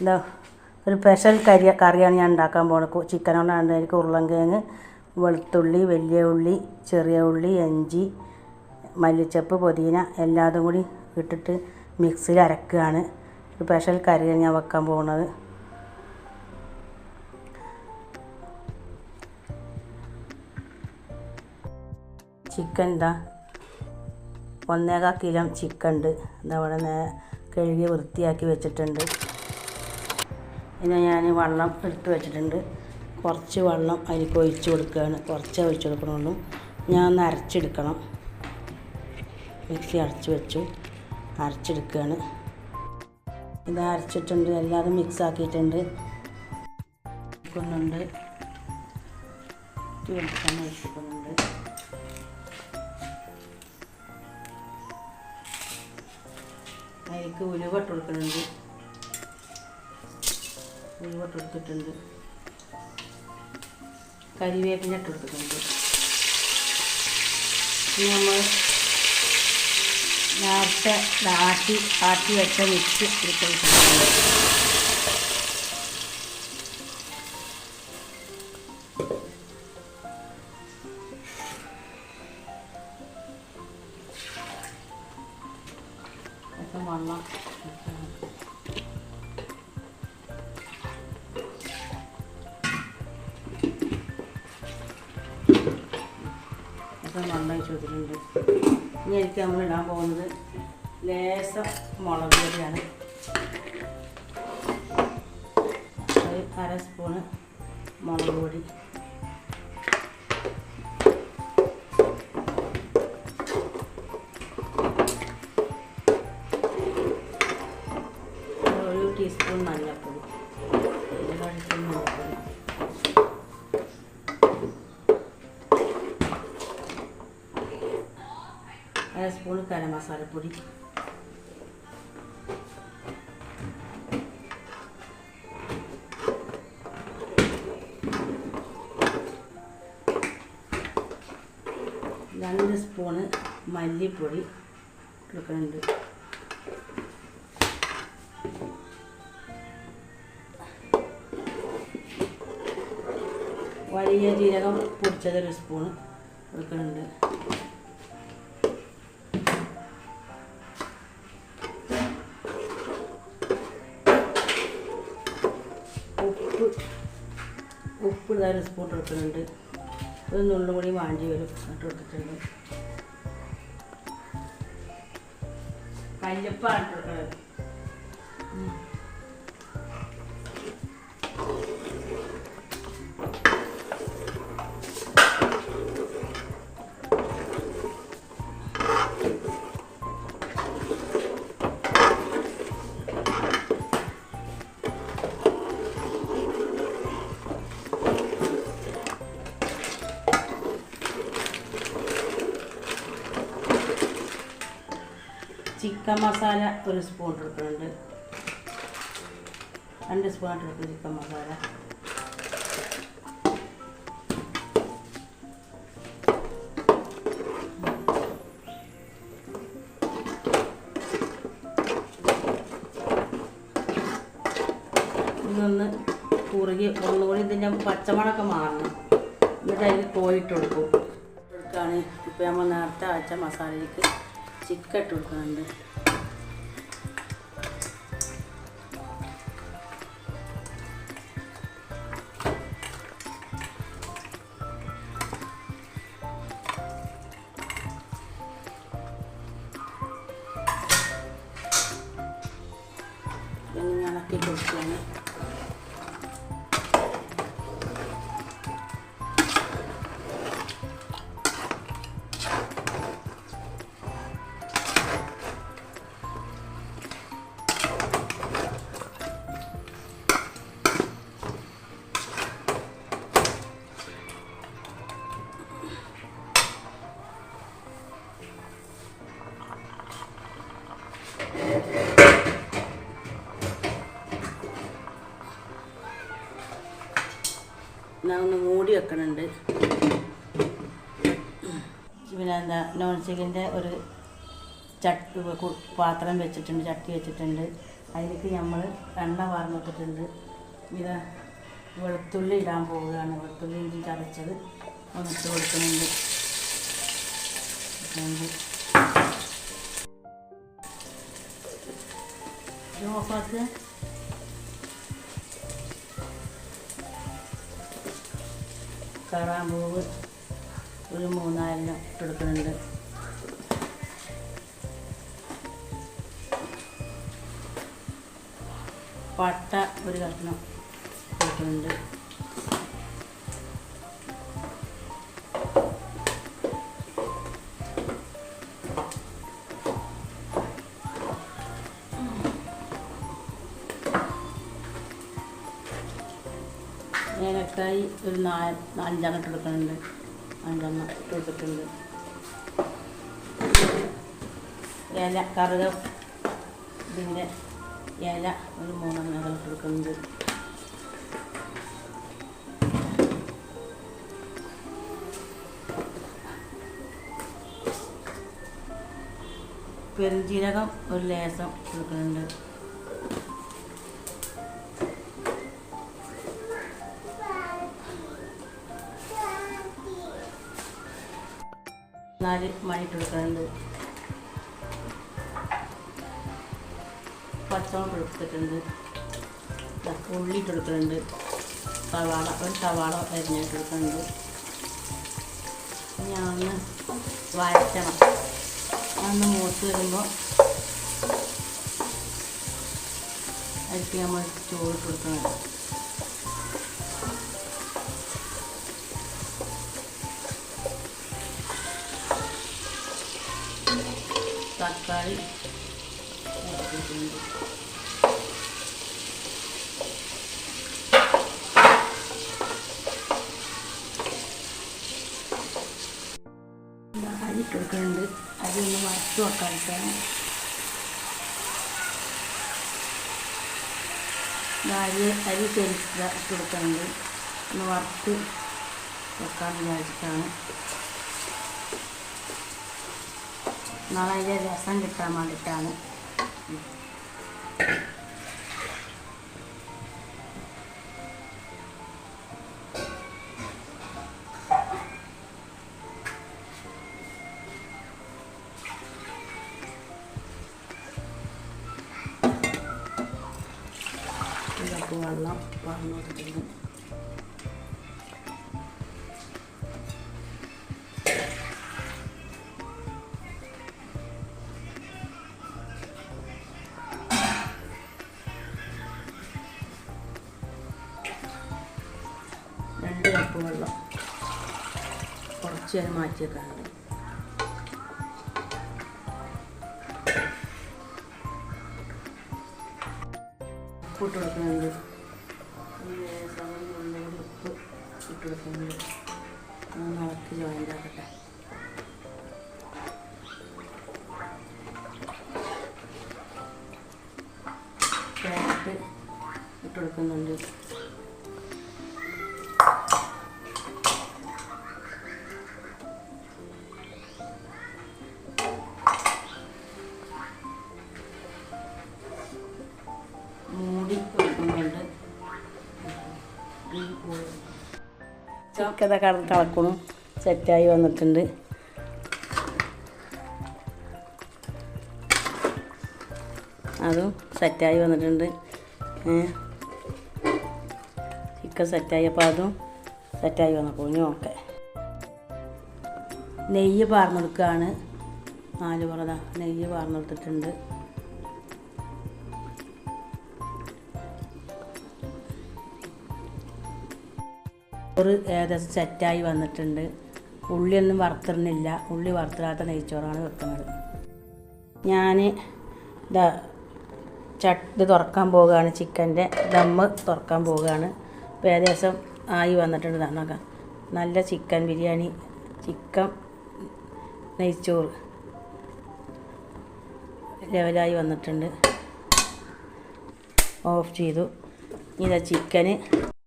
എന്താ ഒരു സ്പെഷ്യൽ കരി കറിയാണ് ഞാൻ ഉണ്ടാക്കാൻ പോകുന്നത് ചിക്കൻ കൊണ്ടാണ് എനിക്ക് ഉരുളൻകിഴങ്ങ് വെളുത്തുള്ളി വലിയ ഉള്ളി ചെറിയ ഉള്ളി ഇഞ്ചി മല്ലിച്ചപ്പ് പുതിന എല്ലാതും കൂടി ഇട്ടിട്ട് മിക്സിയിൽ അരക്കുകയാണ് ഒരു സ്പെഷ്യൽ കറിയാണ് ഞാൻ വെക്കാൻ പോകുന്നത് ചിക്കൻ എന്താ ഒന്നേകാൽ കിലോ ചിക്കൻ ഉണ്ട് ഇതവിടെ കഴുകി വൃത്തിയാക്കി വെച്ചിട്ടുണ്ട്. പിന്നെ ഞാൻ വെള്ളം എടുത്ത് വെച്ചിട്ടുണ്ട്. കുറച്ച് വെള്ളം അതിലേക്ക് ഒഴിച്ച് കൊടുക്കുകയാണ്. കുറച്ചേ ഒഴിച്ച് കൊടുക്കണുള്ളൂ. ഞാൻ ഒന്ന് അരച്ചെടുക്കണം. മിക്സി അരച്ച് വെച്ചു. അരച്ചെടുക്കുകയാണ്. ഇത് അരച്ചിട്ടുണ്ട് എല്ലാതും മിക്സ് ആക്കിയിട്ടുണ്ട്. ഒഴിച്ചിട്ടുണ്ട് അതിലേക്ക് ഉലുവ ഇട്ട് കൊടുക്കുന്നുണ്ട്. ഉലുവ എടുത്തിട്ടുണ്ട് കരിവേപ്പിന്റെ ഇട്ട് ഇനി നമ്മൾ നേരത്തെ ആട്ടി ആട്ടി വെച്ച മിക്സ് എടുത്തിട്ടുണ്ട് ഇപ്പം നന്നായി വെച്ചിട്ടുണ്ട് ഇനി എനിക്ക് നമ്മൾ ഇടാൻ പോകുന്നത് ലേശം മുളക് പൊടിയാണ്. ഒരു അര സ്പൂണ് മുളക് പൊടി. അര സ്പൂൺ ഗരം മസാലപ്പൊടി രണ്ട് സ്പൂണ് മല്ലിപ്പൊടി കൊടുക്കുന്നുണ്ട് വലിയ ജീരകം പൊടിച്ചത് ഒരു സ്പൂണ് എടുക്കുന്നുണ്ട് ഉപ്പ് ഉപ്പ് ഇതാ ഒരു സ്പൂൺ എടുക്കുന്നുണ്ട് ഒരു നുള്ളും കൂടി വാണ്ടി വരും. ഇട്ട് കൊടുത്തിട്ടുണ്ട് കല്ലുപ്പാണ് ഇട്ട് കൊടുക്കുന്നത് ചിക്കൻ മസാല ഒരു സ്പൂൺ എടുക്കുന്നുണ്ട് രണ്ട് സ്പൂൺ എടുക്കും ചിക്കൻ മസാല. ഇതൊന്ന് കുറുകി ഒന്നുകൂടി ഇതിന്റെ പച്ചമണമൊക്കെ മാറണം. എന്നിട്ട് അതിൽ കോഴിട്ട് കൊടുക്കും. കൊടുക്കുകയാണ് ഇപ്പോൾ നമ്മൾ നേരത്തെ അയച്ച മസാലയ്ക്ക് ചിക്കൻ ഇട്ട് മൂടി വെക്കണുണ്ട്. പിന്നെ എന്താ നോൺ സ്റ്റിക്കിന്റെ ഒരു ചട്ടി പാത്രം വെച്ചിട്ടുണ്ട് ചട്ടി വെച്ചിട്ടുണ്ട്. അതിലേക്ക് നമ്മൾ എണ്ണ വാർന്നിട്ടിട്ടുണ്ട്. ഇത് വെളുത്തുള്ളി ഇടാൻ പോവുകയാണ്. വെളുത്തുള്ളി ഇഞ്ചി ചതച്ചത് ഒന്നിട്ട് കൊടുക്കുന്നുണ്ട്. ഓഫാക്ക് കറാമ്പൂവ് ഒരു മൂന്നാലെണ്ണം ഇട്ടെടുക്കുന്നുണ്ട് പട്ട ഒരു കഷ്ണം കൊടുക്കുന്നുണ്ട്. ഒരു നാല് നാലഞ്ചെണ്ണം ഇട്ട് കൊടുക്കുന്നുണ്ട്. അഞ്ചെണ്ണം ഇട്ട് കൊടുത്തിട്ടുണ്ട്. ഇല കറുക ഇതിന്റെ ഇല ഒരു മൂന്നെണ്ണം ഇട്ട് കൊടുക്കുന്നുണ്ട്. പെരുംജീരകം ഒരു ലേസം കൊടുക്കുന്നുണ്ട്. മണി ഇട്ട് കൊടുക്കുന്നുണ്ട് പച്ചമുളക് എടുത്തിട്ടുണ്ട്. ഉള്ളി ഇട്ട് സവാള ഒരു സവാള അരിഞ്ഞിട്ട് കൊടുക്കുന്നുണ്ട് ഞാൻ ഒന്ന് വഴറ്റണം. അതൊന്ന് മൂത്ത് വരുമ്പോൾ അരിക്ക് നമ്മൾ ചോറ് കൊടുക്കുന്നുണ്ട് തക്കാളി ഇട്ടിട്ടുണ്ട് അരി കൊടുക്കുന്നുണ്ട്. അരി ഒന്ന് വറുത്ത് വെക്കാതിട്ടാണ് അരി അരി ചെരിച്ച് കൊടുക്കുന്നുണ്ട്. ഒന്ന് വറുത്ത് വെക്കാൻ വിചാരിച്ചിട്ടാണ്. നാളെ അതിന്റെ രസം കിട്ടാൻ വേണ്ടിയിട്ടാണ് ഒരു കപ്പ് വെള്ളം പറഞ്ഞു കൊടുത്തിട്ടുണ്ട് കപ്പ് വെള്ളം. കുറച്ച് നേരം മാറ്റി വെക്കാൻ ഉപ്പ് ഇട്ട് കൊടുക്കുന്നുണ്ട്. ഒന്ന് ജോയിന്റ് ചിക്കത കളക്കണം സെറ്റായി വന്നിട്ടുണ്ട്. അതും സെറ്റായി വന്നിട്ടുണ്ട്. ചിക്കൻ സെറ്റായപ്പോൾ അതും സെറ്റായി വന്നപ്പോൾ ഇനി ഓക്കെ. നെയ്യ് പാർന്നെടുക്കുകയാണ് നാല് പുറത നെയ്യ് പാർന്നെടുത്തിട്ടുണ്ട്. ചോറ് ഏകദേശം സെറ്റായി വന്നിട്ടുണ്ട്. ഉള്ളിയൊന്നും വറുത്തിടുന്നില്ല. ഉള്ളി വറുത്തിടാത്ത നെയ്ച്ചോറാണ് വെക്കുന്നത്. ഞാൻ ഇതാ ചട്ട് തുറക്കാൻ പോവുകയാണ്. ചിക്കന്റെ ദമ്മ് തുറക്കാൻ പോവുകയാണ്. ഇപ്പോൾ ഏകദേശം ആയി വന്നിട്ടുണ്ട്. ദാ നോക്കാം. നല്ല ചിക്കൻ ബിരിയാണി ചിക്കൻ നെയ്ച്ചോറ് ലെവലായി വന്നിട്ടുണ്ട്. ഓഫ് ചെയ്തു. ഇതാ ചിക്കന്